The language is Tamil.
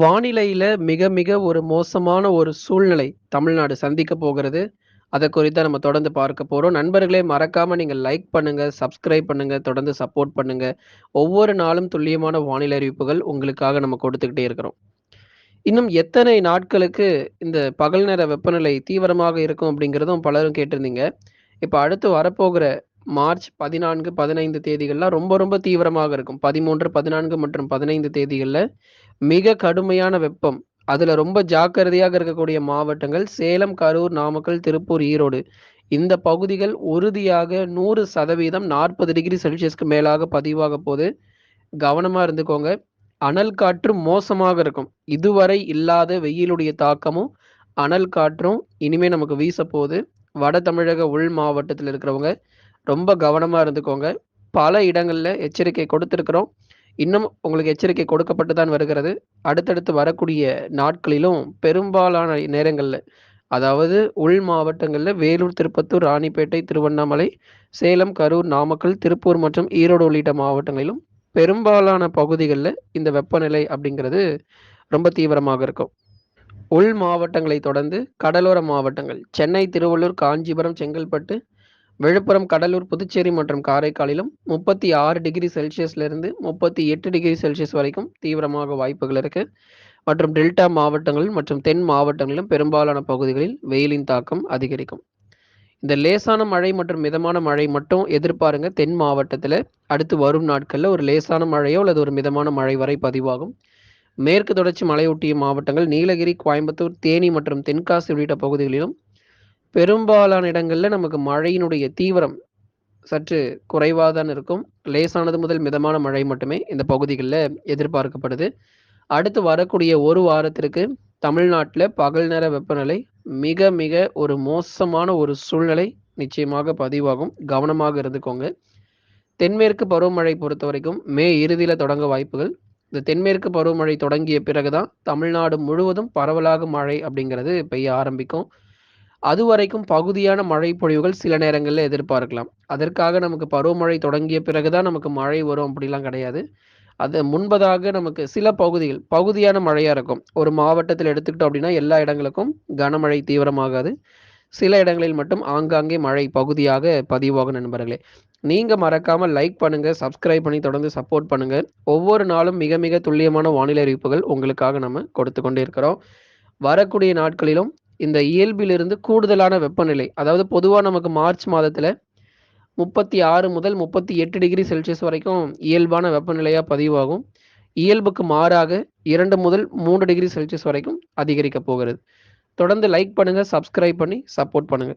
வானிலையில மிக, மிக ஒரு மோசமான ஒரு சூழ்நிலை தமிழ்நாடு சந்திக்க போகிறது. அதை குறித்து நம்ம தொடர்ந்து பார்க்க போகிறோம் நண்பர்களே மறக்காம நீங்கள் லைக் பண்ணுங்க, சப்ஸ்கிரைப் பண்ணுங்க, தொடர்ந்து சப்போர்ட் பண்ணுங்க. ஒவ்வொரு நாளும் துல்லியமான வானிலை அறிவிப்புகள் உங்களுக்காக நம்ம கொடுத்துக்கிட்டே இருக்கிறோம். இன்னும் எத்தனை நாட்களுக்கு இந்த பகல் நேர வெப்பநிலை தீவிரமாக இருக்கும் அப்படிங்கிறதும் பலரும் கேட்டிருந்தீங்க. இப்போ அடுத்து வரப்போகிற மார்ச் 14, 15 தேதிகள்லாம் ரொம்ப, ரொம்ப தீவிரமாக இருக்கும். 13, 14 மற்றும் பதினைந்து தேதிகளில் மிக கடுமையான வெப்பம். அதுல ரொம்ப ஜாக்கிரதையாக இருக்கக்கூடிய மாவட்டங்கள் சேலம், கரூர், நாமக்கல், திருப்பூர், ஈரோடு. இந்த பகுதிகள் உறுதியாக 100% 40 டிகிரி செல்சியஸ்க்கு மேலாக பதிவாக போது. கவனமா இருந்துக்கோங்க. அனல் காற்று மோசமாக இருக்கும். இதுவரை இல்லாத வெயிலுடைய தாக்கமும், அனல் காற்றும் இனிமே நமக்கு வீசப்போது. வட தமிழக உள் மாவட்டத்தில் இருக்கிறவங்க ரொம்ப கவனமா இருந்துக்கோங்க. பல இடங்கள்ல எச்சரிக்கை கொடுத்துருக்குறோம் இன்னும் உங்களுக்கு எச்சரிக்கை கொடுக்கப்பட்டு தான் வருகிறது. அடுத்தடுத்து வரக்கூடிய நாட்களிலும் பெரும்பாலான நேரங்களில் அதாவது உள் மாவட்டங்களில் வேலூர், திருப்பத்தூர், ராணிப்பேட்டை, திருவண்ணாமலை, சேலம், கரூர், நாமக்கல், திருப்பூர் மற்றும் ஈரோடு உள்ளிட்ட மாவட்டங்களிலும் பெரும்பாலான பகுதிகளில் இந்த வெப்பநிலை அப்படிங்கிறது ரொம்ப தீவிரமாக இருக்கும். உள் மாவட்டங்களை தொடர்ந்து கடலோர மாவட்டங்கள் சென்னை, திருவள்ளூர், காஞ்சிபுரம், செங்கல்பட்டு, விழுப்புரம், கடலூர், புதுச்சேரி மற்றும் காரைக்காலிலும் 36 டிகிரி செல்சியஸ்லிருந்து 38 டிகிரி செல்சியஸ் வரைக்கும் தீவிரமாக வாய்ப்புகள் இருக்கு. மற்றும் டெல்டா மாவட்டங்கள் மற்றும் தென் மாவட்டங்களிலும் பெரும்பாலான பகுதிகளில் வெயிலின் தாக்கம் அதிகரிக்கும். இந்த லேசான மழை மற்றும் மிதமான மழை மட்டும் எதிர்பாருங்க தென் மாவட்டத்தில் அடுத்து வரும் நாட்களில் ஒரு லேசான மழையோ அல்லது ஒரு மிதமான மழை வரை பதிவாகும். மேற்கு தொடர்ச்சி மலையொட்டிய மாவட்டங்கள் நீலகிரி, கோயம்புத்தூர், தேனி மற்றும் தென்காசி உள்ளிட்ட பகுதிகளிலும் பெரும்பாலான இடங்களில் நமக்கு மழையினுடைய தீவிரம் சற்று குறைவாக தான் இருக்கும். லேசானது முதல் மிதமான மழை மட்டுமே இந்த பகுதிகளில் எதிர்பார்க்கப்படுது. அடுத்து வரக்கூடிய ஒரு வாரத்திற்கு தமிழ்நாட்டில் பகல் நேர வெப்பநிலை மிக, மிக ஒரு மோசமான ஒரு சூழ்நிலை நிச்சயமாக பதிவாகும். கவனமாக இருந்துக்கோங்க. தென்மேற்கு பருவமழை பொறுத்த வரைக்கும் மே இறுதியில் தொடங்க வாய்ப்புகள். இந்த தென்மேற்கு பருவமழை தொடங்கிய பிறகு தான் தமிழ்நாடு முழுவதும் பரவலாக மழை அப்படிங்கிறது பெய்ய ஆரம்பிக்கும். அதுவரைக்கும் பகுதியான மழை பொழிவுகள் சில நேரங்களில் எதிர்பார்க்கலாம். அதற்காக நமக்கு பருவமழை தொடங்கிய பிறகு தான் நமக்கு மழை வரும் அப்படிலாம் கிடையாது. அது முன்பதாக நமக்கு சில பகுதிகள் பகுதியான மழையாக இருக்கும். ஒரு மாவட்டத்தில் எடுத்துக்கிட்டோம் அப்படின்னா எல்லா இடங்களுக்கும் கனமழை தீவிரமாகாது. சில இடங்களில் மட்டும் ஆங்காங்கே மழை பகுதியாக பதிவாகும் நண்பர்களே. நீங்கள் மறக்காமல் லைக் பண்ணுங்கள் சப்ஸ்கிரைப் பண்ணி தொடர்ந்து சப்போர்ட் பண்ணுங்கள் ஒவ்வொரு நாளும் மிக, மிக துல்லியமான வானிலை அறிவிப்புகள் உங்களுக்காக நம்ம கொடுத்து கொண்டே இருக்கிறோம். வரக்கூடிய நாட்களிலும் இந்த இயல்பிலிருந்து கூடுதலான வெப்பநிலை, அதாவது பொதுவாக நமக்கு மார்ச் மாதத்தில் முப்பத்தி ஆறு முதல் 38 டிகிரி செல்சியஸ் வரைக்கும் இயல்பான வெப்பநிலையாக பதிவாகும். இயல்புக்கு மாறாக இரண்டு முதல் மூன்று டிகிரி செல்சியஸ் வரைக்கும் அதிகரிக்க போகிறது. தொடர்ந்து லைக் பண்ணுங்கள் சப்ஸ்கிரைப் பண்ணி சப்போர்ட் பண்ணுங்கள்